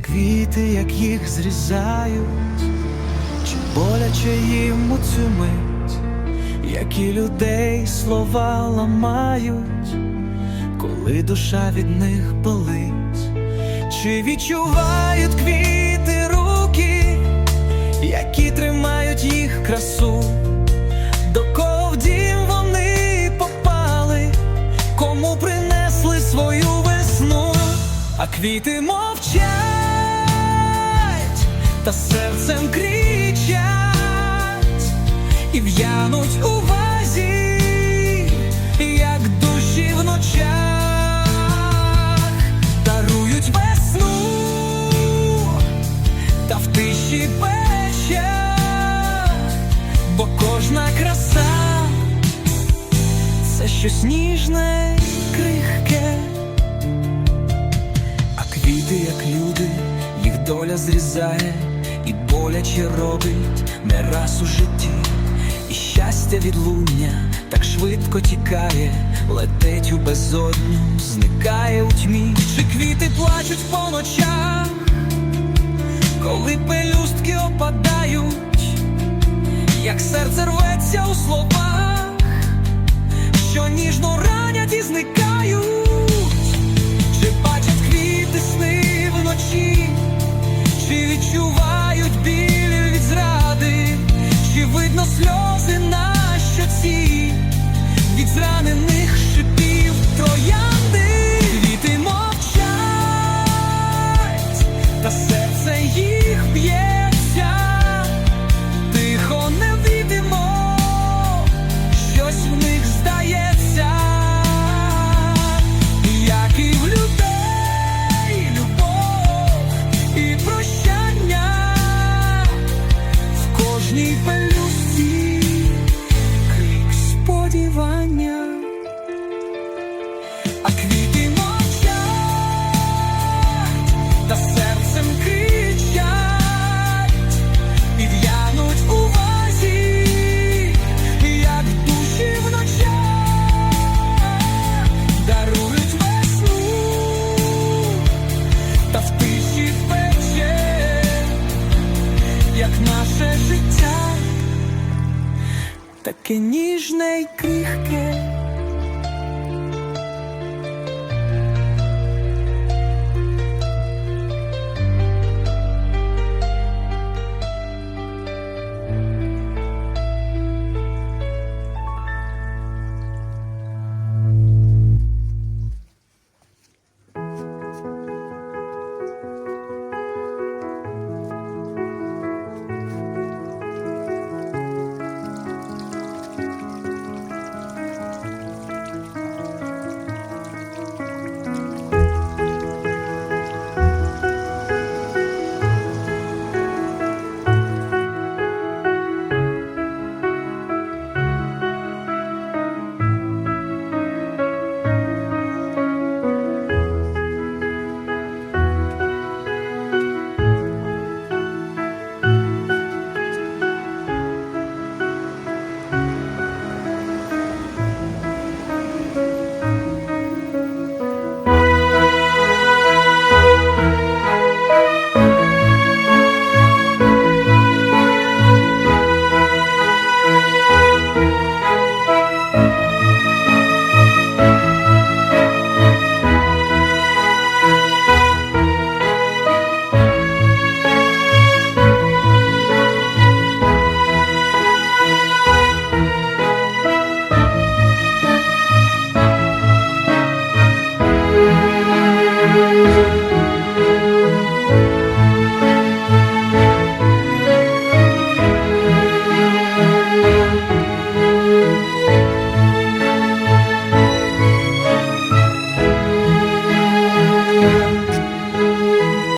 квіти, як їх зрізають, чи боляче їм у цю мить, які людей слова ламають, коли душа від них болить, чи відчувають квіти квіти мовчать та серцем кричать. І в'януть у вазі, як душі в дарують весну та в тиші печать, бо кожна краса це щось ніжне, крихке, а як люди, їх доля зрізає і боляче робить. Не раз у житті, і щастя відлуння так швидко тікає, летить у безодню, зникає у тьмі, чи квіти плачуть по ночах, коли пелюстки опадають, як серце рветься у словах, що ніжно ранять відчувають біль від зради, чи видно сльози на щоці? Від зранених шипів троянди, таке ніжне й крихке.